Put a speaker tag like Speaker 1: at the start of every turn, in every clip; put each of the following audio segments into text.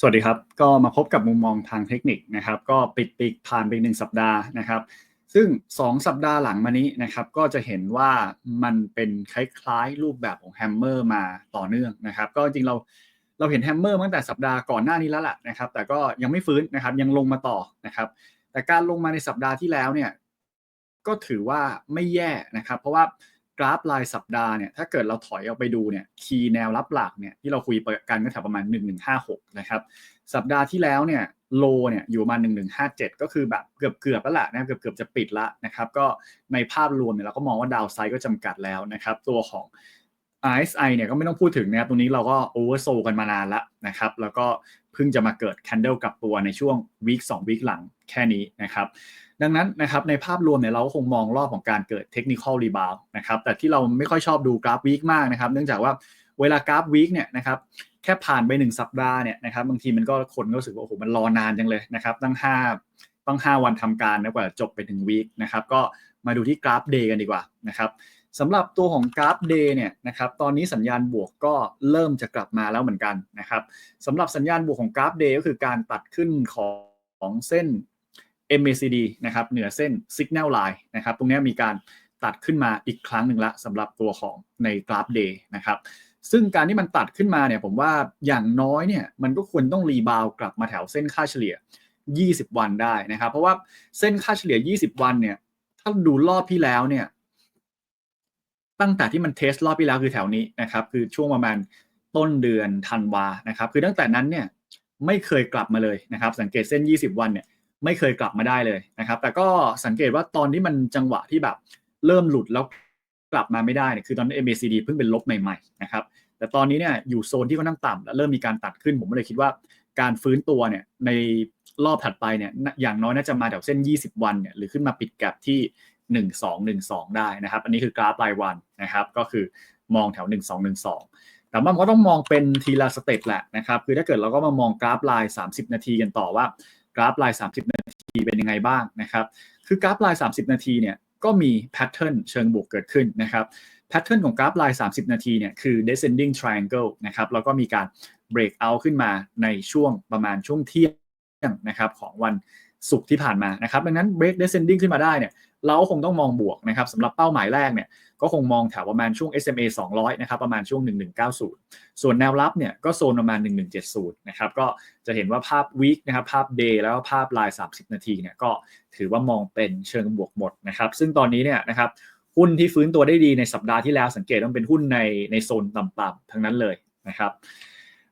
Speaker 1: สวัสดีครับ ก็มาพบกับมุมมองทางเทคนิคนะครับ ก็ปิดปีกผ่านไปหนึ่งสัปดาห์นะครับ ซึ่ง 2 สัปดาห์หลังมานี้นะครับ ก็จะเห็นว่ามันเป็นคล้ายๆ รูปแบบของแฮมเมอร์มาต่อเนื่องนะครับ ก็จริงเราเราเห็นแฮมเมอร์ตั้งแต่สัปดาห์ก่อนหน้านี้แล้วแหละนะครับ แต่ก็ยังไม่ฟื้นนะครับ ยังลงมาต่อนะครับ แต่การลงมาในสัปดาห์ที่แล้วเนี่ย ก็ถือว่าไม่แย่นะครับ เพราะว่า กราฟรายสัปดาห์เนี่ยถ้าเกิดเราถอยออกไปดูเนี่ยคีย์แนวรับหลักเนี่ยที่เราคุยกันก็แถวประมาณ 1156 นะครับ สัปดาห์ที่แล้วเนี่ยโลเนี่ยอยู่มา1157 ก็คือแบบเกือบเกือบแล้วแหละนะเกือบเกือบจะปิดละนะครับ ก็ในภาพรวมเนี่ยเราก็มองว่าดาวไซด์ก็จำกัดแล้วนะครับ ตัวของ RSI เนี่ยก็ไม่ต้องพูดถึงนะครับตรงนี้เราก็โอเวอร์โซกันมานานแล้วนะครับ แล้วก็เพิ่งจะมาเกิดแคนเดลกับตัวในช่วงวีคสองวีคหลังแค่นี้นะครับดังนั้นนะครับในภาพรวมเนี่ยเราคงมองรอบของการเกิดเทคนิคอลรีบาวนะครับแต่ที่เราไม่ค่อยชอบดูกราฟวีคมากนะครับ เนื่องจากว่าเวลากราฟวีคเนี่ยนะครับแค่ผ่านไป 1 สัปดาห์เนี่ยนะครับบางทีมันก็คนก็รู้สึกว่าโอ้โหมันรอนานจังเลยนะครับตั้ง5ต้อง 5 วันทำการนะกว่าจบไปถึงวีคนะครับก็มาดูที่กราฟเดย์กันดีกว่านะครับ สำหรับตัวของกราฟเดย์เนี่ยนะครับตอนนี้สัญญาณบวกก็เริ่มจะกลับมาแล้วเหมือนกันนะครับสำหรับสัญญาณบวกของกราฟเดย์ก็คือการตัดขึ้นของเส้น MACD นะครับเหนือเส้น Signal Line นะครับตรงนี้มีการตัดขึ้นมาอีกครั้งหนึ่งละสำหรับตัวของในกราฟเดย์นะครับซึ่งการที่มันตัดขึ้นมาเนี่ยผมว่าอย่างน้อยเนี่ยมันก็ควรต้องรีบาวกลับมาแถวเส้นค่าเฉลี่ย 20 วันได้นะครับ เพราะว่าเส้นค่าเฉลี่ย 20 วันเนี่ยถ้าดูรอบที่แล้วเนี่ย ตั้งแต่ที่มันเทสรอบที่แล้วคือแถวนี้นะครับคือช่วงประมาณต้นเดือนธันวานะครับคือตั้งแต่นั้นเนี่ยไม่เคยกลับมาเลยนะครับ สังเกตเส้น 20 วันเนี่ยไม่เคยกลับมาได้เลยนะครับ แต่ก็สังเกตว่าตอนที่มันจังหวะที่แบบเริ่มหลุดแล้วกลับมาไม่ได้เนี่ยคือตอนนี้ MACD เพิ่งเป็นลบใหม่ๆนะครับแต่ตอนนี้เนี่ยอยู่โซนที่ค่อนข้างต่ำแล้วเริ่มมีการตัดขึ้น ผมเลยคิดว่าการฟื้นตัวเนี่ยในรอบถัดไปเนี่ยอย่างน้อยน่าจะมาแถวเส้น 20 วันเนี่ยหรือขึ้นมาปิดแกลบที่ 1212 ได้นะครับ อันนี้คือกราฟรายวันนะครับ ก็คือมองแถว 1212 แต่มันก็ต้องมองเป็นทีละสเต็ปแหละนะครับ คือถ้าเกิดเราก็มามองกราฟลาย 30 นาทีกันต่อว่ากราฟลาย 30 นาทีเป็นยังไงบ้างนะครับ คือกราฟลาย 30 นาทีเนี่ยก็มีแพทเทิร์นเชิงบวกเกิดขึ้นนะครับแพทเทิร์นของกราฟลาย 30 นาทีเนี่ยคือ descending triangle นะครับแล้วก็มีการ break out ขึ้นมาในช่วงประมาณช่วงเที่ยงนะครับของวัน ศุกร์ที่ผ่านมานะครับดังนั้น break descending ขึ้นมาได้เนี่ยเราคงต้องมองบวกนะครับสำหรับเป้าหมายแรกเนี่ยก็คงมองแถวประมาณช่วง SMA 200 นะครับ ประมาณช่วง 1190 ส่วนแนวรับเนี่ยก็โซนประมาณ 1170 นะครับ ก็จะเห็นว่าภาพวีคนะครับ ภาพเดย์แล้วก็ภาพลาย 30 นาทีเนี่ยก็ถือว่ามองเป็นเชิงบวกหมดนะครับ ซึ่งตอนนี้เนี่ยนะครับหุ้นที่ฟื้นตัวได้ดีในสัปดาห์ที่แล้วสังเกตต้องเป็นหุ้นในในโซนต่ำๆทั้งนั้นเลยนะครับ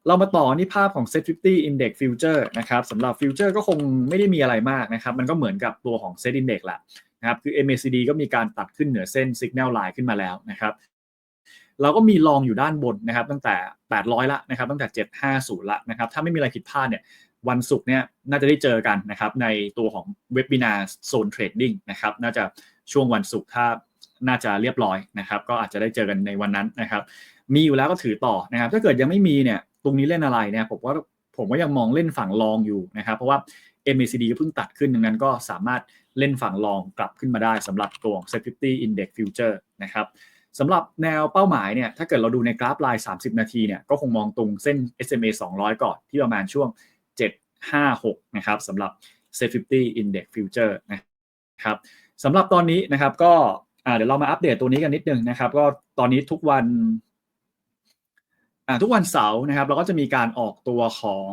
Speaker 1: เรามาต่อที่ภาพของ Set 50 Index Future นะครับสำหรับ Future ก็คงไม่ได้มีอะไรมากนะครับ มันก็เหมือนกับตัวของ Set Index แหละนะครับ คือ MACD ก็มีการตัดขึ้นเหนือเส้น Signal Line ขึ้นมาแล้วนะครับเราก็มีลองอยู่ด้านบนนะครับ ตั้งแต่ 800 ละนะครับ ตั้งแต่ 750 ละนะครับ ถ้าไม่มีอะไรผิดพลาดเนี่ยวันศุกร์เนี่ยน่าจะได้เจอกันนะครับ ในตัวของเว็บ i นาโซนเทรดดิ้งนะครับ น่าจะช่วงวันศุกร์ถ้าน่าจะเรียบร้อยนะครับ ก็อาจจะได้เจอกันในวันนั้นนะครับ มีอยู่แล้วก็ถือต่อนะครับ ถ้าเกิดยังไม่มีเนี่ย ตรงนี้เล่นอะไรเนี่ยผมว่าผมก็ยังมองเล่นฝั่งลองอยู่นะครับ เพราะว่า MACD ก็เพิ่งตัดขึ้นดังนั้นก็สามารถเล่นฝั่งลองกลับขึ้นมาได้สำหรับตัวของ Set 50 Index Future นะครับสำหรับแนวเป้าหมายเนี่ยถ้าเกิดเราดูในกราฟลาย 30 นาทีเนี่ยก็คงมองตรงเส้น SMA 200 ก่อนที่ประมาณช่วง 756 นะครับสำหรับ Set 50 Index Future นะครับสำหรับตอนนี้นะครับก็เดี๋ยวเรามาอัปเดตตัวนี้กันนิดนึงนะครับ ก็ตอนนี้ทุกวัน ทุกวันเสาร์นะครับเราก็จะมีการออกตัวของ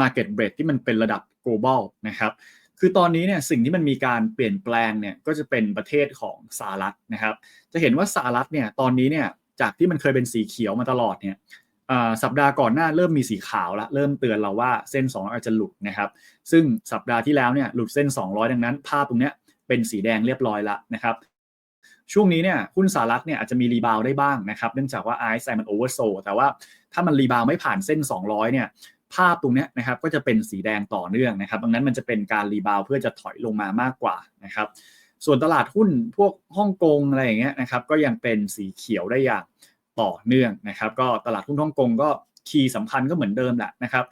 Speaker 1: Market Break ที่มันเป็นระดับ global นะครับคือตอนนี้เนี่ยสิ่งที่มันมีการเปลี่ยนแปลงเนี่ยก็จะเป็นประเทศของสหรัฐนะครับ จะเห็นว่าสหรัฐเนี่ยตอนนี้เนี่ยจากที่มันเคยเป็นสีเขียวมาตลอดเนี่ยสัปดาห์ก่อนหน้าเริ่มมีสีขาวแล้วเริ่มเตือนเราว่าเส้น200อาจจะหลุดนะครับ ซึ่งสัปดาห์ที่แล้วเนี่ยหลุดเส้น 200 ดังนั้น ภาพตรงนี้เป็นสีแดงเรียบร้อยแล้วนะครับช่วงนี้เนี่ยหุ้นสหรัฐเนี่ยอาจจะมีรีบาวได้บ้างนะครับ เนื่องจากว่าไอซ์มันโอเวอร์โซแต่ว่า ถ้ามันรีบาวไม่ผ่านเส้น 200 เนี่ย ภาพตรงนี้นะครับก็จะเป็นสีแดงต่อเนื่องนะครับ ดังนั้นมันจะเป็นการรีบาวเพื่อจะถอยลงมามากกว่านะครับ ส่วนตลาดหุ้นพวกฮ่องกงอะไรอย่างเงี้ยนะครับ ก็ยังเป็นสีเขียวได้อย่างต่อเนื่องนะครับ ก็ตลาดหุ้นฮ่องกงก็คีย์สำคัญก็เหมือนเดิมแหละนะครับ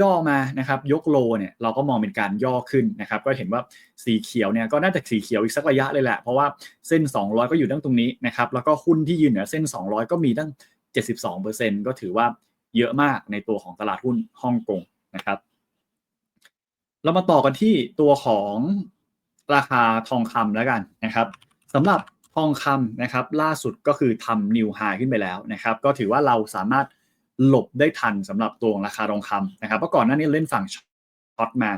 Speaker 1: ย่อมานะครับยกโลเนี่ยเราก็มองเป็นการย่อขึ้นนะครับก็เห็นว่าสีเขียวเนี่ยก็น่าจะสีเขียวอีกสักระยะเลยแหละเพราะว่าเส้น 200 ก็อยู่ตั้งตรงนี้นะครับแล้วก็หุ้นที่ยืนเหนือเส้น 200 ก็มีตั้ง 72%ก็ถือว่าเยอะมากในตัวของตลาดหุ้นฮ่องกงนะครับ เรามาต่อกันที่ตัวของราคาทองคำแล้วกันนะครับสำหรับทองคำนะครับ ล่าสุดก็คือทำนิวไฮขึ้นไปแล้วนะครับ ก็ถือว่าเราสามารถหลบได้ทันสำหรับตัวราคาทองคำนะครับเพราะก่อนหน้านี้เล่นฝั่ง ช็อตมา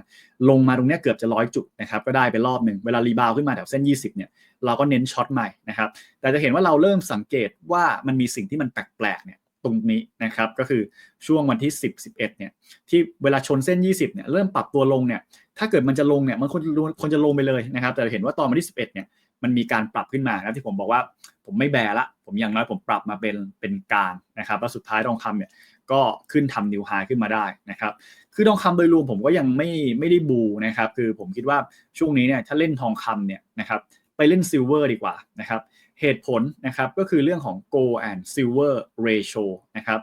Speaker 1: ลงมาตรงนี้เกือบจะร้อยจุดนะครับก็ได้ไปรอบหนึ่งเวลารีบาวขึ้นมาแถวเส้น 20เนี่ยเราก็เน้นช็อตใหม่นะครับแต่จะเห็นว่าเราเริ่มสังเกตว่ามันมีสิ่งที่มันแปลกๆเนี่ยตรงนี้นะครับก็คือช่วงวันที่ 10 11เนี่ยที่เวลาชนเส้น 20เนี่ยเริ่มปรับตัวลงเนี่ยถ้าเกิดมันจะลงเนี่ยมันควรควรจะลงไปเลยนะครับแต่เห็นว่าตอนวันที่ 11เนี่ยมันมีการปรับขึ้นมานะที่ผมบอกว่าผมไม่แบละผมอย่างน้อยผมปรับมาเป็นเป็นกางนะครับแล้วสุดท้ายทองคำเนี่ย ก็ขึ้นทำนิวไฮขึ้นมาได้นะครับ คือทองคำโดยรวมผมก็ยังไม่ไม่ได้บูนะครับ คือผมคิดว่าช่วงนี้เนี่ยถ้าเล่นทองคำเนี่ยนะครับไปเล่นซิลเวอร์ดีกว่านะครับเหตุผลนะครับก็คือเรื่องของ gold and silver ratio นะครับ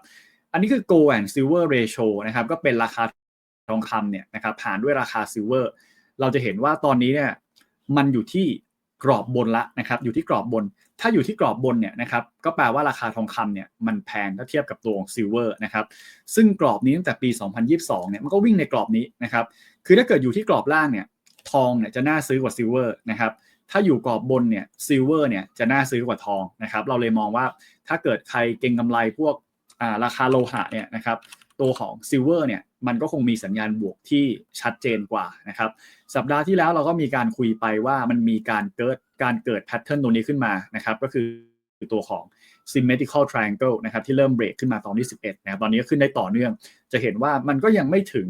Speaker 1: อันนี้คือ gold and silver ratio นะครับก็เป็นราคาทองคำเนี่ยนะครับผ่านด้วยราคาซิลเวอร์เราจะเห็นว่าตอนนี้เนี่ยมันอยู่ที่กรอบบนละนะครับอยู่ที่กรอบบน ถ้าอยู่ที่กรอบบนเนี่ยนะครับก็แปลว่าราคาทองคำเนี่ยมันแพงถ้าเทียบกับตัวของซิลเวอร์นะครับซึ่งกรอบนี้ตั้งแต่ปี 2022 เนี่ยมันก็วิ่งในกรอบนี้นะครับคือถ้าเกิดอยู่ที่กรอบล่างเนี่ยทองเนี่ยจะน่าซื้อกว่าซิลเวอร์นะครับถ้าอยู่กรอบบนเนี่ยซิลเวอร์เนี่ยจะน่าซื้อกว่าทองนะครับเราเลยมองว่าถ้าเกิดใครเก็งกำไรพวกราคาโลหะเนี่ยนะครับตัวของซิลเวอร์เนี่ย มันก็คงมีสัญญาณบวกที่ชัดเจนกว่านะครับ สัปดาห์ที่แล้วเราก็มีการคุยไปว่ามันมีการเกิดการเกิดแพทเทิร์นตรงนี้ขึ้นมานะครับ ก็คือตัวของ symmetrical triangle นะครับที่เริ่มเบรกขึ้นมาตอนที่ 11นะครับตอนนี้ก็ขึ้นได้ต่อเนื่อง จะเห็นว่ามันก็ยังไม่ถึง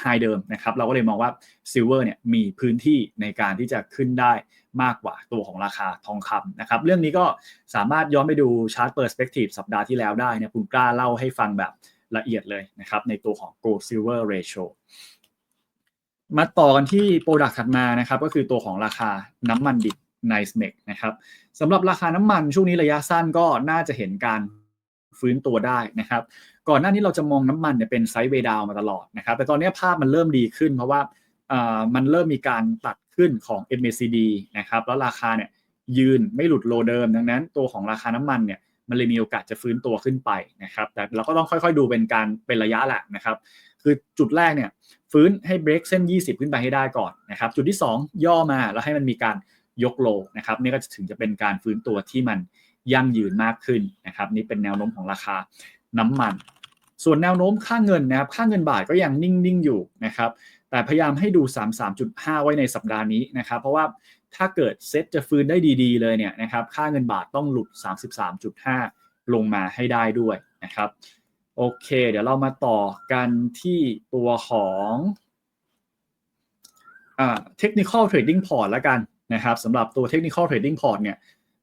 Speaker 1: ไฮเดิมนะครับ เราก็เลยมองว่าซิลเวอร์เนี่ยมีพื้นที่ในการที่จะขึ้นได้มากกว่าตัวของราคาทองคำนะครับ เรื่องนี้ก็สามารถย้อนไปดูชาร์ตเปอร์สเปกทีฟสัปดาห์ที่แล้วได้นะคุณกล้าเล่าให้ฟังแบบ ละเอียดเลยนะครับในตัวของ gold silver ratio มาต่อกันที่โปรดักต์ถัดมานะครับก็คือตัวของราคาน้ำมันดิบ Nice m e นะครับสำหรับราคาน้ำมันช่วงนี้ระยะสั้นก็น่าจะเห็นการฟื้นตัวได้นะครับ ก่อนหน้านี้เราจะมองน้ำมันเนี่ยเป็นไซด์เวดาวมาตลอดนะครับ แต่ตอนนี้ภาพมันเริ่มดีขึ้น เพราะว่ามันเริ่มมีการตัดขึ้นของ MACD นะครับแล้วราคาเนี่ยยืนไม่หลุดโลเดิม ดังนั้นตัวของราคาน้ำมันเนี่ย มันเลยมีโอกาสจะฟื้นตัวขึ้นไปนะครับ แต่เราก็ต้องค่อยๆดูเป็นการเป็นระยะแหละนะครับ คือจุดแรกเนี่ยฟื้นให้เบรกเส้น 20 ขึ้นไปให้ได้ก่อนนะครับ จุดที่ 2 ย่อมาแล้วให้มันมีการยกโลนะครับนี่ก็จะถึงจะเป็นการฟื้นตัวที่มันยั่งยืนมากขึ้นนะครับ นี่เป็นแนวโน้มของราคาน้ำมัน ส่วนแนวโน้มค่าเงินนะครับ ค่าเงินบาทก็ยังนิ่งๆอยู่นะครับ แต่พยายามให้ดู 33.5 ไว้ในสัปดาห์นี้นะครับ เพราะว่า ถ้าเกิดเซ็ตจะฟื้นได้ดีๆเลยเนี่ยนะครับค่าเงินบาทต้องหลุด 33.5 ลงมาให้ได้ด้วยนะครับโอเค เดี๋ยวเรามาต่อกันที่ตัวของอ่า technical trading port แล้วกันนะครับสำหรับตัว technical trading port เนี่ย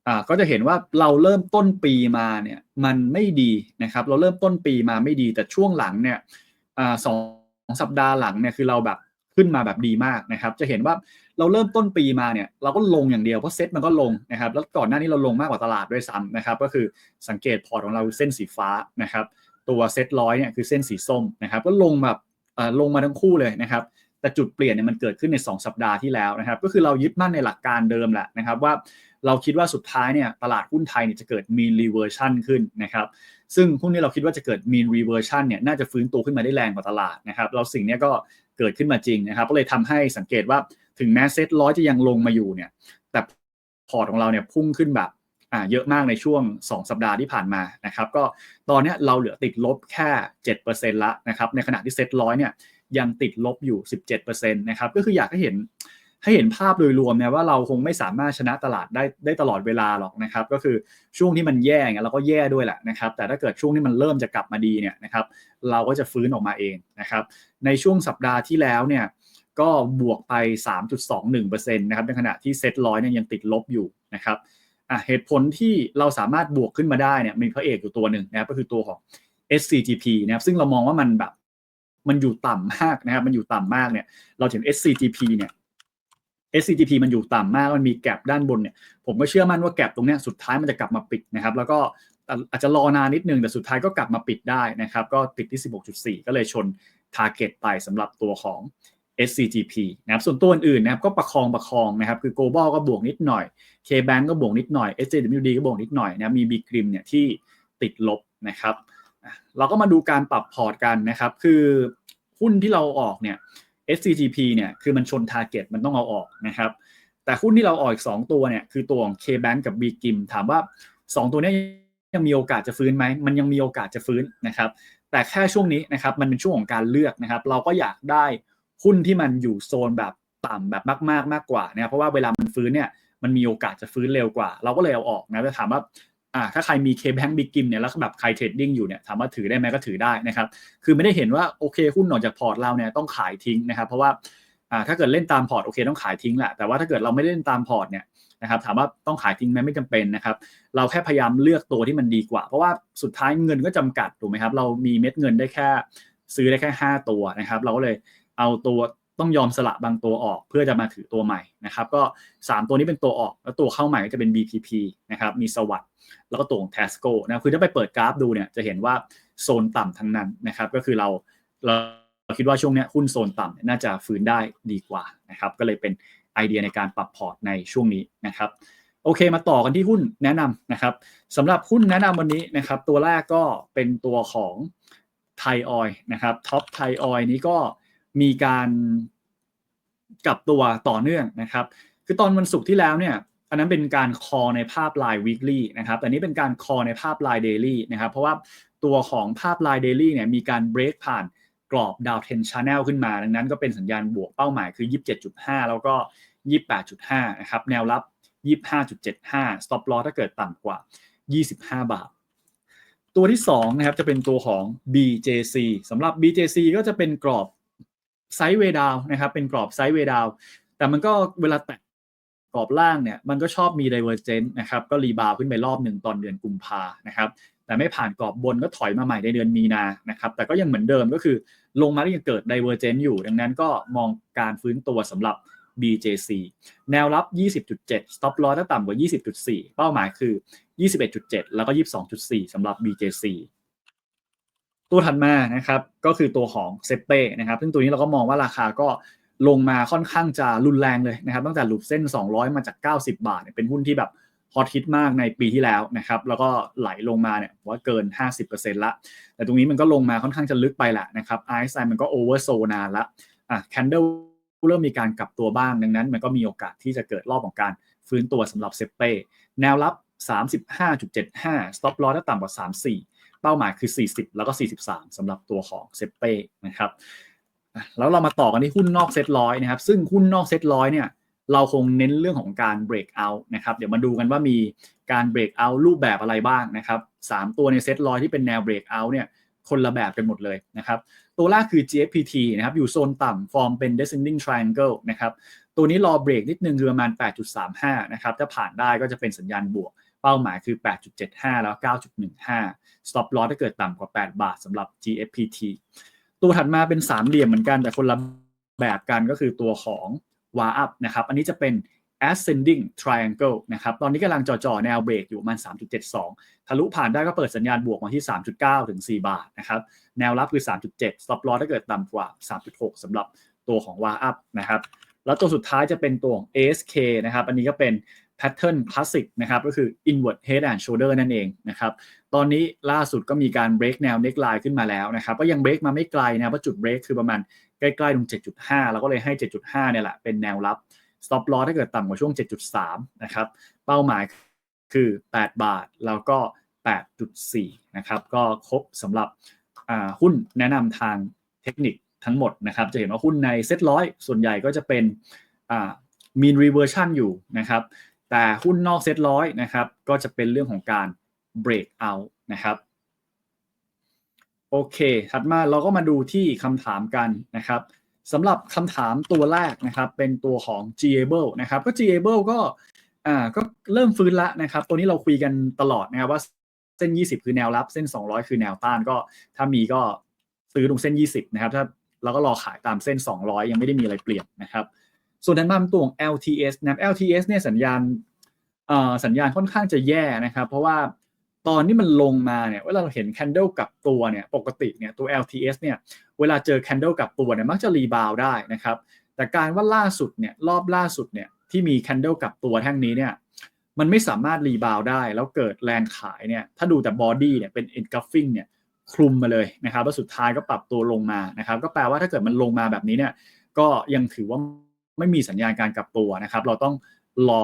Speaker 1: อ่าก็จะเห็นว่าเราเริ่มต้นปีมาเนี่ยมันไม่ดีนะครับ เราเริ่มต้นปีมาไม่ดีแต่ช่วงหลังเนี่ยอ่าสองสัปดาห์หลังเนี่ยคือเราแบบ ขึ้นมาแบบดีมากนะครับ จะเห็นว่าเราเริ่มต้นปีมาเนี่ยเราก็ลงอย่างเดียวเพราะเซ็ตมันก็ลงนะครับ แล้วก่อนหน้านี้เราลงมากกว่าตลาดด้วยซ้ำนะครับ ก็คือสังเกตพอร์ตของเราเส้นสีฟ้านะครับ ตัวเซ็ตร้อยเนี่ยคือเส้นสีส้มนะครับ ก็ลงแบบลงมาทั้งคู่เลยนะครับ แต่จุดเปลี่ยนเนี่ยมันเกิดขึ้นใน 2 สัปดาห์ที่แล้วนะครับ ก็คือเรายึดมั่นในหลักการเดิมแหละนะครับว่าเราคิดว่าสุดท้ายเนี่ยตลาดหุ้นไทยเนี่ยจะเกิด mean reversion ขึ้นนะครับ ซึ่งหุ้นนี้เราคิดว่าจะเกิด mean reversion เนี่ยน่าจะฟื้นตัวขึ้นมาได้แรงกว่าตลาดนะครับเราสิ่งนี้ก็เกิดขึ้นมาจริงนะครับก็เลยทำให้สังเกตว่าถึงแม้เซ็ตร้อยจะยังลงมาอยู่เนี่ยแต่พอร์ตของเราเนี่ยพุ่งขึ้นแบบอ่าเยอะมากในช่วง 2 สัปดาห์ที่ผ่านมานะครับก็ตอนนี้เราเหลือติดลบแค่ 7%ละนะครับในขณะที่เซ็ตร้อยเนี่ยยังติดลบอยู่ 17%นะครับก็คืออยากให้เห็น ให้เห็นภาพโดยรวมเนี่ยว่าเราคงไม่สามารถชนะตลาดได้ได้ตลอดเวลาหรอกนะครับ ก็คือช่วงที่มันแย่เนี่ยเราก็แย่ด้วยแหละนะครับ แต่ถ้าเกิดช่วงที่มันเริ่มจะกลับมาดีเนี่ยนะครับ เราก็จะฟื้นออกมาเองนะครับ ในช่วงสัปดาห์ที่แล้วเนี่ยก็บวกไป 3.21%นะครับในขณะที่เซ็ตร้อยเนี่ยยังติดลบอยู่นะครับอะเหตุผลที่เราสามารถบวกขึ้นมาได้เนี่ยมีพระเอกอยู่ตัวหนึ่งนะครับก็คือตัวของ SCGP นะครับซึ่งเรามองว่ามันแบบมันอยู่ต่ำมากนะครับมันอยู่ต่ำมากเนี่ยเราถึง SCGP เนี่ย SCGP มันอยู่ต่ำมากมันมีแกลบด้านบนเนี่ยผมก็เชื่อมั่นว่าแกลบตรงนี้สุดท้ายมันจะกลับมาปิดนะครับแล้วก็อาจจะรอนานนิดนึงแต่สุดท้ายก็กลับมาปิดได้นะครับก็ปิดที่ 16.4 ก็เลยชน Target ไปสำหรับตัวของ SCGP นะครับส่วนตัวอื่นนะครับก็ประคองประคองนะครับคือ Global ก็บวกนิดหน่อย KBank ก็บวกนิดหน่อย SJWD ก็บวกนิดหน่อยนะมี b i Grim เนี่ยที่ติดลบนะครับเราก็มาดูการปรับพอร์ตกันนะครับคือหุ้นที่เราออกเนี่ย SCGP เนี่ยคือมันชน target มันต้องเอาออกนะครับ แต่หุ้นที่เราออกอีก 2 ตัวเนี่ยคือตัวของ KBank กับ BGIM ถามว่า 2 ตัวนี้ยังมีโอกาสจะฟื้นไหม มันยังมีโอกาสจะฟื้นนะครับ แต่แค่ช่วงนี้นะครับมันเป็นช่วงของการเลือกนะครับ เราก็อยากได้หุ้นที่มันอยู่โซนแบบต่ำแบบมาก ๆ มากกว่านะเพราะว่าเวลามันฟื้นเนี่ยมันมีโอกาสจะฟื้นเร็วกว่า เราก็เลยเอาออกนะแต่ถามว่า อ่าถ้าใครมี KBank b i g i m เนี่ยแล้วแบบใครเทรดดิ้งอยู่เนี่ยถามว่าถือได้ไหมก็ถือได้นะครับคือไม่ได้เห็นว่าโอเคหุ้นออกจากพอร์ตเราเนี่ยต้องขายทิ้งนะครับเพราะว่าอ่าถ้าเกิดเล่นตามพอร์ตโอเคต้องขายทิ้งแหละแต่ว่าถ้าเกิดเราไม่เล่นตามพอร์ตเนี่ยนะครับถามว่าต้องขายทิ้งไหมไม่จำเป็นนะครับเราแค่พยายามเลือกตัวที่มันดีกว่า เพราะว่าสุดท้ายเงินก็จำกัดถูกไหมครับเรามีเม็ดเงินได้แค่ซื้อได้แค่ 5 ตัวนะครับ เราก็เลยเอาตัว ต้องยอมสละบางตัวออกเพื่อจะมาถือตัวใหม่นะครับ ก็ 3 ตัวนี้เป็นตัวออก แล้วตัวเข้าใหม่ก็จะเป็น BPP นะครับ มีสวัสด์แล้วก็ตัวของ Tesco นะคือถ้าไปเปิดกราฟดูเนี่ยจะเห็นว่าโซนต่ำทั้งนั้นนะครับ ก็คือเราเราเราคิดว่าช่วงนี้หุ้นโซนต่ำน่าจะฟื้นได้ดีกว่านะครับ ก็เลยเป็นไอเดียในการปรับพอร์ตในช่วงนี้นะครับโอเคมาต่อกันที่หุ้นแนะนำนะครับสำหรับหุ้นแนะนำวันนี้นะครับตัวแรกก็เป็นตัวของไทยออยนะครับท็อปไทยออยนี้ก็ มีการกลับตัวต่อเนื่องนะครับ คือตอนวันศุกร์ที่แล้วเนี่ยอันนั้นเป็นการคอในภาพลาย weekly นะครับแต่นี้เป็นการคอในภาพลาย daily นะครับ เพราะว่าตัวของภาพลาย daily เนี่ยมีการ break ผ่านกรอบดาวเทนชาแนลขึ้นมา ดังนั้นก็เป็นสัญญาณบวกเป้าหมายคือ 27.5 แล้วก็ 28.5 นะครับ แนวรับ 25.75 stop loss ถ้าเกิดต่ำกว่า 25 บาท ตัวที่2นะครับจะเป็นตัวของ BJC สำหรับ BJC ก็จะเป็นกรอบ ไซด์เวดาวนะครับ เป็นกรอบไซด์เวดาวแต่มันก็เวลาแตะกรอบล่างเนี่ยมันก็ชอบมี divergence นะครับก็รีบาวขึ้นไปรอบหนึ่งตอนเดือนกุมภานะครับแต่ไม่ผ่านกรอบบนก็ถอยมาใหม่ในเดือนมีนานะครับแต่ก็ยังเหมือนเดิมก็คือลงมาแล้วยังเกิด divergence อยู่ ดังนั้นก็มองการฟื้นตัวสำหรับ BJC แนวรับ 20.7 stop loss ถ้าต่ำกว่า 20.4 เป้าหมายคือ 21.7 แล้วก็ 22.4 สำหรับ BJC ตัวถัดมานะครับก็คือตัวของเซเป้นะครับซึ่งตัวนี้เราก็มองว่าราคาก็ลงมาค่อนข้างจะรุนแรงเลยนะครับตั้งแต่หลุดเส้น 200 มาจาก 90 บาทเป็นหุ้นที่แบบฮอตฮิตมากในปีที่แล้วนะครับแล้วก็ไหลลงมาเนี่ยว่าเกิน 50%ละแต่ตรงนี้มันก็ลงมาค่อนข้างจะลึกไปแหละนะครับ RSI มันก็โอเวอร์โซนานละอะ candle เริ่มมีการกลับตัวบ้างดังนั้น มันก็มีโอกาสที่จะเกิดรอบของการฟื้นตัวสำหรับเซเป้แนวรับ 35.75 stop loss ถ้าต่ำกว่า 34 ป้าหมายคือ 40 แล้วก็ 43สำหรับตัวของเซเป้นะครับแล้วเรามาต่อกันที่หุ้นนอกเซ็ตร้อยนะครับ ซึ่งหุ้นนอกเซ็ตร้อยเนี่ยเราคงเน้นเรื่องของการ break out นะครับ เดี๋ยวมาดูกันว่ามีการ break out รูปแบบอะไรบ้างนะครับ3ตัวในเซ็ตร้อยที่เป็นแนว break out เนี่ยคนละแบบกันหมดเลยนะครับ ตัวแรกคือ GFPT นะครับ อยู่โซนต่ำฟอร์มเป็น descending triangle นะครับ ตัวนี้รอเบรกนิดนึงคือประมาณ 8.35 นะครับ ถ้าผ่านได้ก็จะเป็นสัญญาณบวก เป้าหมายคือ 8.75 แล้ว 9.15 stop loss ถ้าเกิดต่ำกว่า 8 บาทสำหรับ GFPT ตัวถัดมาเป็นสามเหลี่ยมเหมือนกันแต่คนละแบบกันก็คือตัวของ w a up นะครับ อันนี้จะเป็น ascending triangle นะครับ ตอนนี้กำลังจ่อๆ แนวเบรกอยู่ประมาณ 3.72 ทะลุผ่านได้ก็เปิดสัญญาณบวกมาที่ 3.9 ถึง 4 บาทนะครับ แนวรับคือ 3.7 stop loss ถ้าเกิดต่ำกว่า 3.6สำหรับตัวของ w a up นะครับ แล้วตัวสุดท้ายจะเป็นตัวของ ASK นะครับ อันนี้ก็เป็น pattern classic นะครับก็คือ inward head and shoulder นั่นเองนะครับตอนนี้ล่าสุดก็มีการ break แนว neckline ขึ้นมาแล้วนะครับก็ยัง break มาไม่ไกลนะเพราะจุด break คือประมาณใกล้ๆตรง 7.5 แล้วก็เลยให้ 7.5 เนี่ยแหละเป็นแนวรับ stop loss ถ้าเกิดต่ำกว่าช่วง 7.3 นะครับเป้าหมายคือ 8 บาทแล้วก็ 8.4 นะครับก็ครบสำหรับหุ้นแนะนำทางเทคนิคทั้งหมดนะครับจะเห็นว่าหุ้นในเซ็ตร้อยส่วนใหญ่ก็จะเป็น mean reversion อยู่นะครับ แต่หุ้นนอกเซ็ตร้อยนะครับ ก็จะเป็นเรื่องของการ break out นะครับโอเค ถัดมาเราก็มาดูที่คำถามกันนะครับสำหรับคำถามตัวแรกนะครับเป็นตัวของ g a b l e นะครับก็ g a b l e ก็อ่าก็เริ่มฟื้นละนะครับ ตัวนี้เราคุยกันตลอดนะครับว่าเส้น 20 คือแนวรับ เส้น 200 คือแนวต้านก็ ถ้ามีก็ซื้อตรงเส้น 20 นะครับ ถ้าเราก็รอขายตามเส้น 200 ยังไม่ได้มีอะไรเปลี่ยนนะครับ ส่วนถัดมาเป็นตัวของ LTS นะครับ LTS เนี่ยสัญญาณสัญญาณค่อนข้างจะแย่นะครับ เพราะว่าตอนนี้มันลงมาเนี่ยเวลาเราเห็น candle กับตัวเนี่ยปกติเนี่ยตัว LTS เนี่ยเวลาเจอ candle กับตัวเนี่ยมักจะรีบาวได้นะครับแต่การว่าล่าสุดเนี่ยรอบล่าสุดเนี่ยที่มี candle กับตัวแท่งนี้เนี่ยมันไม่สามารถรีบาวได้ แล้วเกิดแรงขายเนี่ยถ้าดูแต่ body เนี่ยเป็น engulfing เนี่ยคลุมมาเลยนะครับแล้วสุดท้ายก็ปรับตัวลงมานะครับก็แปลว่าถ้าเกิดมันลงมาแบบนี้เนี่ยก็ยังถือว่า ไม่มีสัญญาณการกลับตัวนะครับ เราต้องรอ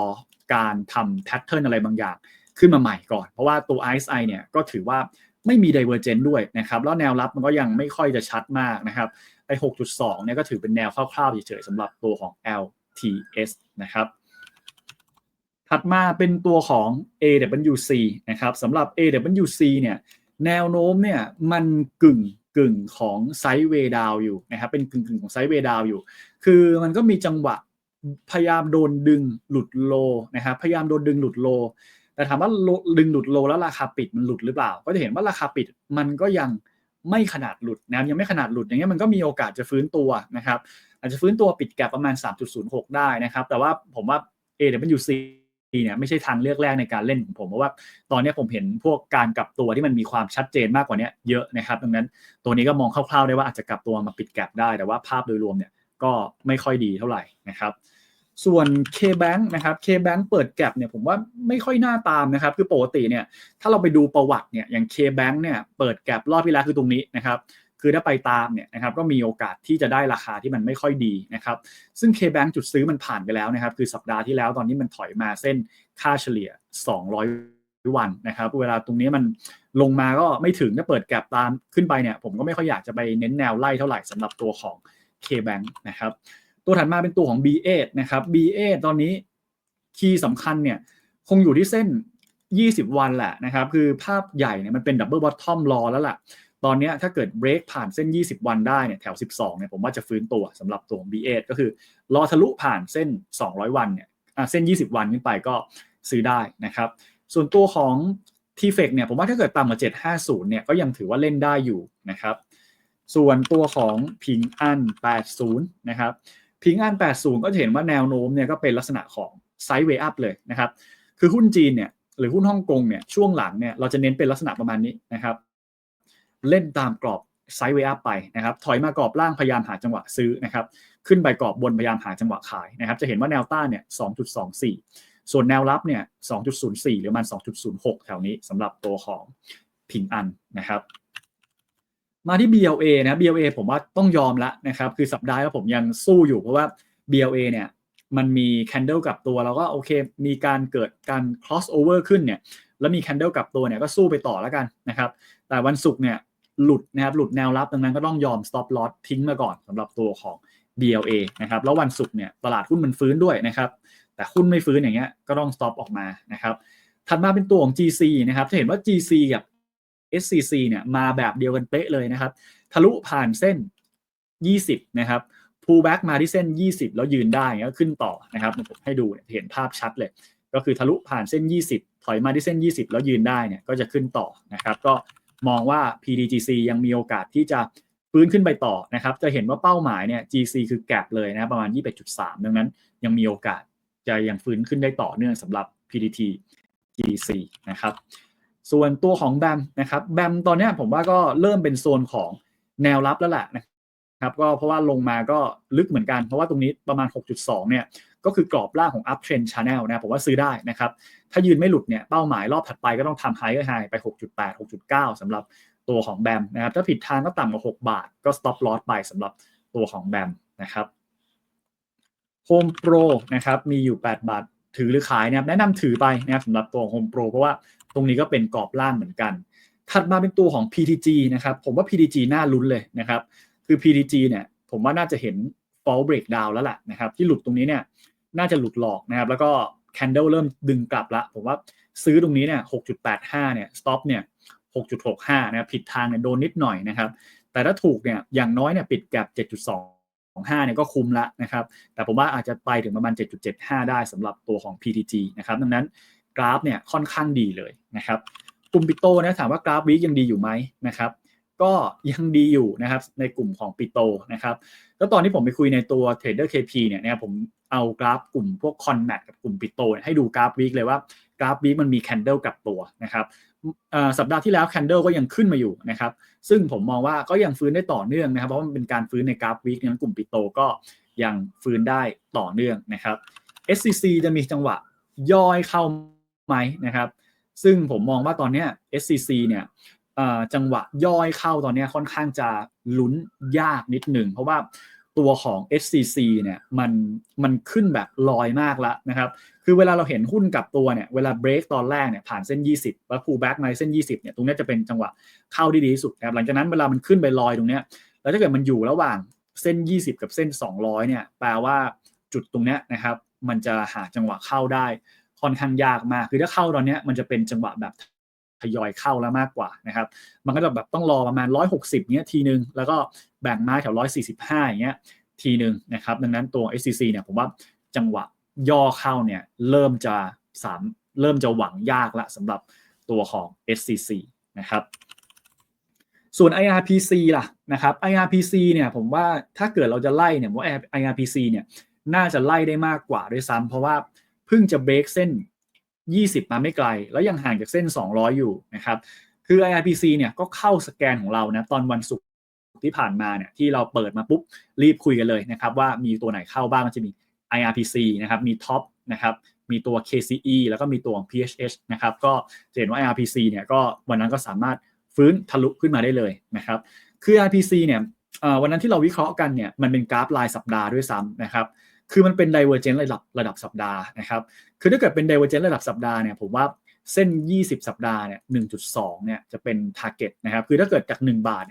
Speaker 1: การทำแพทเทิร์นอะไรบางอย่างขึ้นมาใหม่ก่อน เพราะว่าตัว RSI เนี่ยก็ถือว่าไม่มี divergent ด้วยนะครับ แล้วแนวรับมันก็ยังไม่ค่อยจะชัดมากนะครับไอ้6.2เนี่ยก็ถือเป็นแนวคร่าวๆเฉยๆสำหรับตัวของ LTS นะครับ ถัดมาเป็นตัวของ AWC นะครับสำหรับ AWC เนี่ยแนวโน้มเนี่ยมันกึ่งกึ่งของไซด์เวดาวอยู่นะครับเป็นกึ่งกึ่งของไซด์เวดาวอยู่ คือมันก็มีจังหวะพยายามโดนดึงหลุดโลนะครับพยายามโดนดึงหลุดโล แต่ถามว่าดึงหลุดโลแล้วราคาปิดมันหลุดหรือเปล่า ก็จะเห็นว่าราคาปิดมันก็ยังไม่ขนาดหลุดนะยังไม่ขนาดหลุดอย่างเงี้ยมันก็มีโอกาสจะฟื้นตัวนะครับอาจจะฟื้นตัวปิดแกลประมาณ 3.06 ได้นะครับแต่ว่าผมว่า AWC เนี่ยไม่ใช่ทางเลือกแรกในการเล่นของผมเพราะว่าตอนนี้ผมเห็นพวกการกลับตัวที่มันมีความชัดเจนมากกว่านี้เยอะนะครับดังนั้นตัวนี้ก็มองคร่าวๆได้ว่าอาจจะกลับตัวมาปิดแกลได้แต่ว่าภาพโดยรวมเนี่ย ก็ไม่ค่อยดีเท่าไหร่นะครับส่วน K-Bank นะครับ K-Bank เปิดแกลบเนี่ยผมว่าไม่ค่อยน่าตามนะครับ คือปกติเนี่ยถ้าเราไปดูประวัติเนี่ยอย่าง K-Bank เนี่ยเปิดแกลบรอบที่แล้วคือตรงนี้นะครับคือถ้าไปตามเนี่ยนะครับก็มีโอกาสที่จะได้ราคาที่มันไม่ค่อยดีนะครับซึ่ง K-Bank จุดซื้อมันผ่านไปแล้วนะครับ คือสัปดาห์ที่แล้วตอนนี้มันถอยมาเส้นค่าเฉลี่ย 200 วันนะครับเวลาตรงนี้มันลงมาก็ไม่ถึงถ้าเปิดแกลบตามขึ้นไปเนี่ยผมก็ไม่ค่อยอยากจะไปเน้นแนวไล่เท่าไหร่สำหรับตัวของ K-Bank นะครับตัวถัดมาเป็นตัวของ B8 นะครับ B8 ตอนนี้คีย์สำคัญเนี่ยคงอยู่ที่เส้น 20 วันแหละนะครับคือภาพใหญ่เนี่ยมันเป็นดับเบิลบอททอมรอแล้วล่ะ ตอนนี้ถ้าเกิดเบรกผ่านเส้น 20 วันได้เนี่ยแถว 12เนี่ยผมว่าจะฟื้นตัวสำหรับตัวของ B8 ก็คือ รอทะลุผ่านเส้น 200 วันเนี่ยเส้น 20 วันขึ้นไปก็ซื้อได้นะครับ ส่วนตัวของ t f e c เนี่ยผมว่าถ้าเกิดต่ำกว่า750เนี่ยก็ยังถือว่าเล่นได้อยู่นะครับ ส่วนตัวของพิงอัน 80 นะครับพิงอัน 80 ก็จะเห็นว่าแนวโน้มเนี่ยก็เป็นลักษณะของไซด์เวย์อัพเลยนะครับ คือหุ้นจีนเนี่ยหรือหุ้นฮ่องกงเนี่ยช่วงหลังเนี่ยเราจะเน้นเป็นลักษณะประมาณนี้นะครับ เล่นตามกรอบไซด์เวย์อัพไปนะครับ ถอยมากรอบล่างพยายามหาจังหวะซื้อนะครับ ขึ้นไปกรอบบนพยายามหาจังหวะขายนะครับ จะเห็นว่าแนวต้านเนี่ย 2.24 ส่วนแนวรับเนี่ย 2.04 หรือมัน 2.06 แถวนี้สำหรับตัวของพิงอันนะครับ มาที่ BLA นะ BLA ผมว่าต้องยอมละนะครับ คือสัปดาห์แล้วผมยังสู้อยู่เพราะว่า BLA เนี่ยมันมี candle กับตัวแล้วก็โอเค มีการเกิดการ cross over ขึ้นเนี่ยแล้วมี candle กับตัวเนี่ยก็สู้ไปต่อแล้วกันนะครับ แต่วันศุกร์เนี่ยหลุดนะครับหลุดแนวรับดังนั้นก็ต้องยอม stop loss ทิ้งมาก่อนสำหรับตัวของ BLA นะครับแล้ววันศุกร์เนี่ยตลาดหุ้นมันฟื้นด้วยนะครับ แต่หุ้นไม่ฟื้นอย่างเงี้ยก็ต้อง stop ออกมานะครับถัดมาเป็นตัวของ GC นะครับจะเห็นว่า GC กับ SCC เนี่ยมาแบบเดียวกันเป๊ะเลยนะครับ ทะลุผ่านเส้น 20 นะครับ pull back มาที่เส้น 20 แล้วยืนได้ก็ขึ้นต่อนะครับผมให้ดูเห็นภาพชัดเลย ก็คือทะลุผ่านเส้น 20 ถอยมาที่เส้น 20 แล้วยืนได้เนี่ยก็จะขึ้นต่อนะครับ ก็มองว่า PDGC ยังมีโอกาสที่จะฟื้นขึ้นไปต่อนะครับ จะเห็นว่าเป้าหมายเนี่ย GC คือแกลบเลยนะประมาณ 21.3 ดังนั้น ยังมีโอกาสจะยังฟื้นขึ้นได้ต่อเนื่องสำหรับ PDT GC นะครับ ส่วนตัวของแบมนะครับแบมตอนนี้ผมว่าก็เริ่มเป็นโซนของแนวรับแล้วแหละนะครับก็เพราะว่าลงมาก็ลึกเหมือนกัน เพราะว่าตรงนี้ประมาณ 6.2 เนี่ยก็คือกรอบล่างของ up trend channel นะผมว่าซื้อได้นะครับ ถ้ายืนไม่หลุดเนี่ยเป้าหมายรอบถัดไปก็ต้องทำ higher high ไป 6.8 6.9สำหรับตัวของแบมนะครับถ้าผิดทางก็ต่ำกว่า 6 บาท ก็ stop loss ไปสำหรับตัวของแบมนะครับ Home Pro นะครับมีอยู่ 8 บาท ถือหรือขายนะครับแนะนำถือไปนะครับสำหรับตัว Home Pro เพราะว่าตรงนี้ก็เป็นกรอบล่างเหมือนกัน ถัดมาเป็นตัวของ PTG นะครับผมว่า PTG น่าลุ้นเลยนะครับคือ PTG เนี่ยผมว่าน่าจะเห็น fall breakdown แล้วแหละนะครับที่หลุดตรงนี้เนี่ยน่าจะหลุดหลอกนะครับแล้วก็ candle เริ่มดึงกลับละผมว่าซื้อตรงนี้เนี่ย 6.85 เนี่ย stop เนี่ย 6.65 นะครับผิดทางเนี่ยโดนนิดหน่อยนะครับแต่ถ้าถูกเนี่ยอย่างน้อยเนี่ยปิดแกลบ7.2 ของ5เนี่ยก็คุมละนะครับ แต่ผมว่าอาจจะไปถึงประมาณ 7.75 ได้สำหรับตัวของ PTG นะครับ ดังนั้นกราฟเนี่ยค่อนข้างดีเลยนะครับ กลุ่มปิโตนะถามว่ากราฟวีคยังดีอยู่ไหมนะครับ ก็ยังดีอยู่นะครับในกลุ่มของปิโตนะครับแล้วตอนที่ผมไปคุยในตัว Trader KP เนี่ยนะครับผมเอากราฟกลุ่มพวกคอนแมทกับกลุ่มปิโตให้ดูกราฟวีคเลยว่ากราฟวีคมันมีแคนเดลกับตัวนะครับ สัปดาห์ที่แล้วแคนเดลก็ยังขึ้นมาอยู่นะครับ ซึ่งผมมองว่าก็ยังฟื้นได้ต่อเนื่องนะครับ เพราะมันเป็นการฟื้นในกราฟวีคนั้นกลุ่มปิโตก็ยังฟื้นได้ต่อเนื่องนะครับ SCC จะมีจังหวะย่อยเข้าไหมนะครับ ซึ่งผมมองว่าตอนนี้ SCC เนี่ยจังหวะย่อยเข้าตอนนี้ค่อนข้างจะลุ้นยากนิดหนึ่งเพราะว่า ตัวของ SCC เนี่ยมันมันขึ้นแบบลอยมากแล้วนะครับ คือเวลาเราเห็นหุ้นกับตัวเนี่ยเวลาเบรกตอนแรกเนี่ยผ่านเส้น 20 แล้ว pull back มาเส้น 20เนี่ยตรงนี้จะเป็นจังหวะเข้าที่ดีที่สุดนะครับหลังจากนั้นเวลามันขึ้นไปลอยตรงเนี้ยแล้วถ้าเกิดมันอยู่ระหว่างเส้น 20 กับเส้น 200เนี่ยแปลว่าจุดตรงเนี้ยนะครับมันจะหาจังหวะเข้าได้ค่อนข้างยากมาก คือถ้าเข้าตอนเนี้ยมันจะเป็นจังหวะแบบ ทยอยเข้าแล้วมากกว่านะครับ มันก็จะแบบต้องรอประมาณ 160เนี้ยทีนึง แล้วก็แบ่งมาแถว 145อย่างเงี้ยทีหนึ่งนะครับ ดังนั้นตัว SCC เนี่ยผมว่าจังหวะย่อเข้าเนี่ยเริ่มจะสามเริ่มจะหวังยากละสำหรับตัวของ SCC นะครับส่วน IRPC ล่ะนะครับ IRPC เนี่ยผมว่าถ้าเกิดเราจะไล่เนี่ยว่า IRPC เนี่ยน่าจะไล่ได้มากกว่าด้วยซ้ำเพราะว่าเพิ่งจะเบรกเส้น 20 มาไม่ไกล แล้วยังห่างจากเส้น 200 อยู่นะครับ คือ IRPC เนี่ยก็เข้าสแกนของเรานะตอนวันศุกร์ที่ผ่านมาเนี่ยที่เราเปิดมาปุ๊บรีบคุยกันเลยนะครับว่ามีตัวไหนเข้าบ้างมันจะมี IRPC นะครับมีท็อปนะครับมีตัว KCE แล้วก็มีตัว PHH นะครับก็จะเห็นว่า IRPC เนี่ยก็วันนั้นก็สามารถฟื้นทะลุขึ้นมาได้เลยนะครับคือ IRPC เนี่ยวันนั้นที่เราวิเคราะห์กันเนี่ยมันเป็นกราฟรายสัปดาห์ด้วยซ้ำนะครับ คือมันเป็น divergent ระดับระดับสัปดาห์นะครับ คือถ้าเกิดเป็น divergent ระดับสัปดาห์เนี่ยผมว่าเส้น 20 สัปดาห์เนี่ย 1.2 เนี่ยจะเป็น target นะครับ คือถ้าเกิดจาก 1 บาท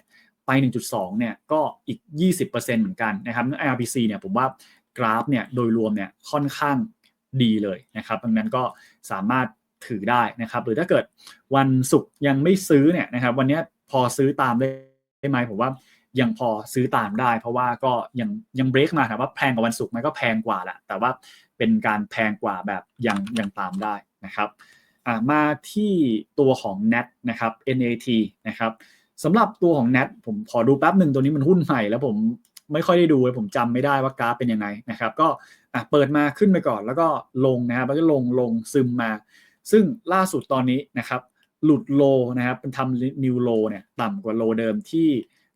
Speaker 1: ไป 1.2 เนี่ยก็อีก 20%เหมือนกันนะครับ IRPC เนี่ยผมว่ากราฟเนี่ยโดยรวมเนี่ยค่อนข้างดีเลยนะครับ ดังนั้นก็สามารถถือได้นะครับ หรือถ้าเกิดวันศุกร์ยังไม่ซื้อเนี่ยนะครับ วันนี้พอซื้อตามได้ไหมผมว่า ยังพอซื้อตามได้ เพราะว่าก็ยังยังเบรกมาถามว่าแพงกว่าวันศุกร์ไหมก็แพงกว่าแหละแต่ว่าเป็นการแพงกว่าแบบยังยังตามได้นะครับมาที่ตัวของ NAT นะครับ NAT นะครับสำหรับตัวของ Nat ผมขอดูแป๊บหนึ่งตัวนี้มันหุ้นใหม่แล้วผมไม่ค่อยได้ดูเลยผมจำไม่ได้ว่ากราฟเป็นยังไงนะครับ ก็เปิดมาขึ้นไปก่อนแล้วก็ลงนะครับแล้วก็ลงลงซึมมา ซึ่งล่าสุดตอนนี้นะครับ หลุดโลนะครับเป็นทำนิวโลเนี่ยต่ำกว่าโลเดิมที่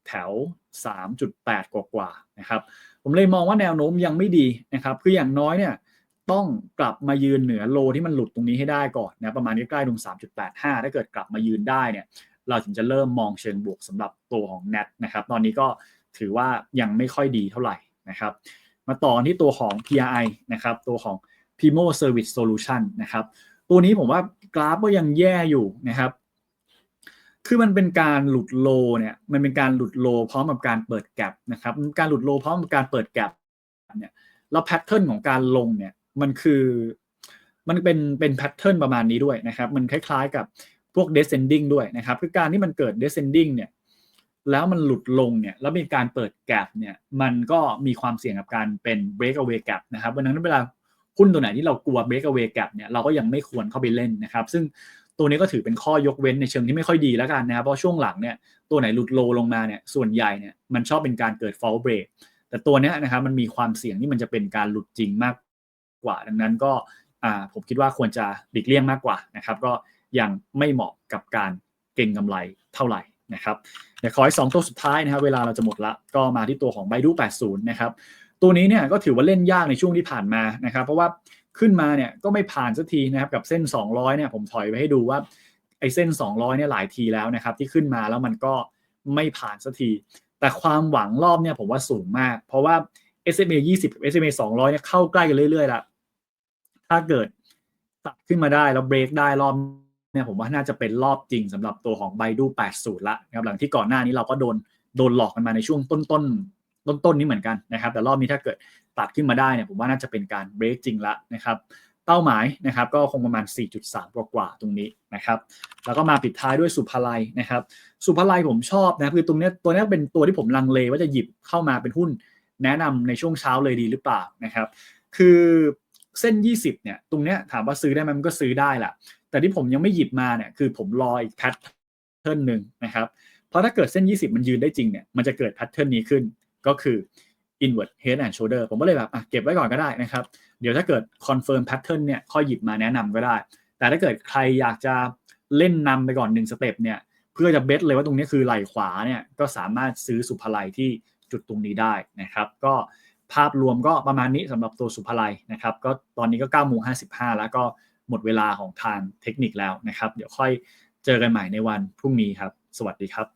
Speaker 1: แถว 3.8 กว่ากว่านะครับ ผมเลยมองว่าแนวโน้มยังไม่ดีนะครับ คืออย่างน้อยเนี่ยต้องกลับมายืนเหนือโลที่มันหลุดตรงนี้ให้ได้ก่อนนะประมาณใกล้ๆตรง 3.85 ถ้าเกิดกลับมายืนได้เนี่ยเราถึงจะเริ่มมองเชิงบวกสำหรับตัวของ NET นะครับ ตอนนี้ก็ถือว่ายังไม่ค่อยดีเท่าไหร่นะครับ มาต่อที่ตัวของ PRI นะครับ ตัวของ Primo Service Solution นะครับ ตัวนี้ผมว่ากราฟก็ยังแย่อยู่นะครับ คือมันเป็นการหลุดโลเนี่ยมันเป็นการหลุดโลพร้อมกับการเปิดแกลบนะครับการหลุดโลพร้อมกับการเปิดแกลบเนี่ยแล้วแพทเทิร์นของการลงเนี่ยมันคือมันเป็นเป็นแพทเทิร์นประมาณนี้ด้วยนะครับ มันคล้ายๆกับพวก descending ด้วยนะครับ คือการที่มันเกิด descending เนี่ยแล้วมันหลุดลงเนี่ยแล้วมีการเปิดแกลบเนี่ยมันก็มีความเสี่ยงกับการเป็น breakaway gap นะครับวันนั้นเวลาหุ้นตัวไหนที่เรากลัว breakaway gap เนี่ยเราก็ยังไม่ควรเข้าไปเล่นนะครับ ซึ่ง ตัวนี้ก็ถือเป็นข้อยกเว้นในเชิงที่ไม่ค่อยดีแล้วกันนะครับเพราะช่วงหลังเนี่ยตัวไหนหลุดโลลงมาเนี่ยส่วนใหญ่เนี่ยมันชอบเป็นการเกิด fall break แต่ตัวนี้นะครับมันมีความเสี่ยงที่มันจะเป็นการหลุดจริงมากกว่า ดังนั้นก็ผมคิดว่าควรจะหลีกเลี่ยงมากกว่านะครับก็ยังไม่เหมาะกับการเก่งกำไรเท่าไหร่นะครับเดี๋ยวขอให้2ตัวสุดท้ายนะครับเวลาเราจะหมดละก็มาที่ตัวของไบดู80 นะครับตัวนี้เนี่ยก็ถือว่าเล่นยากในช่วงที่ผ่านมานะครับเพราะว่า ขึ้นมาเนี่ยก็ไม่ผ่านสักทีนะครับกับเส้น 200เนี่ยผมถอยไปให้ดูว่าไอ้เส้น 200เนี่ยหลายทีแล้วนะครับที่ขึ้นมาแล้วมันก็ไม่ผ่านสักที แต่ความหวังรอบเนี่ยผมว่าสูงมาก เพราะว่า SMA 20กับ SMA 200เนี่ยเข้าใกล้กันเรื่อยๆล้วถ้าเกิดตัดขึ้นมาได้แล้วเบรกได้รอบเนี่ยผมว่าน่าจะเป็นรอบจริงสำหรับตัวของไบดู80ละนะครับหลังที่ก่อนหน้านี้เราก็โดนโดนหลอกกันมาในช่วงต้นต้น ต้นต้นนี้เหมือนกันนะครับ แต่รอบนี้ถ้าเกิดตัดขึ้นมาได้เนี่ยผมว่าน่าจะเป็นการเบรกจริงละนะครับเป้าหมายนะครับก็คงประมาณ 4.3 กว่ากว่าตรงนี้นะครับแล้วก็มาปิดท้ายด้วยสุภาลัยนะครับสุภาลัยผมชอบนะคือตรงนี้ตัวนี้เป็นตัวที่ผมลังเลว่าจะหยิบเข้ามาเป็นหุ้นแนะนำในช่วงเช้าเลยดีหรือเปล่านะครับคือเส้น 20เนี่ยตรงเนี้ยถามว่าซื้อได้ไหมมันก็ซื้อได้แหละแต่ที่ผมยังไม่หยิบมาเนี่ยคือผมรออีกแพทเทิร์นหนึ่งนะครับเพราะถ้าเกิดเส้น 20 มันยืนได้จริงเนี่ยมันจะเกิดแพทเทิร์นนี้ขึ้น ก็คือ inward head and shoulder ผมก็เลยแบบเก็บไว้ก่อนก็ได้นะครับ เดี๋ยวถ้าเกิด confirm pattern เนี่ยค่อยหยิบมาแนะนำก็ได้ แต่ถ้าเกิดใครอยากจะเล่นนำไปก่อนหนึ่งสเต็ปเนี่ยเพื่อจะเบสเลยว่าตรงนี้คือไหล่ขวาเนี่ยก็สามารถซื้อสุภาลัยที่จุดตรงนี้ได้นะครับ ก็ภาพรวมก็ประมาณนี้สำหรับตัวสุภาลัยนะครับ ก็ตอนนี้ก็9โมง55 แล้วก็หมดเวลาของทางเทคนิคแล้วนะครับ เดี๋ยวค่อยเจอกันใหม่ในวันพรุ่งนี้ครับ สวัสดีครับ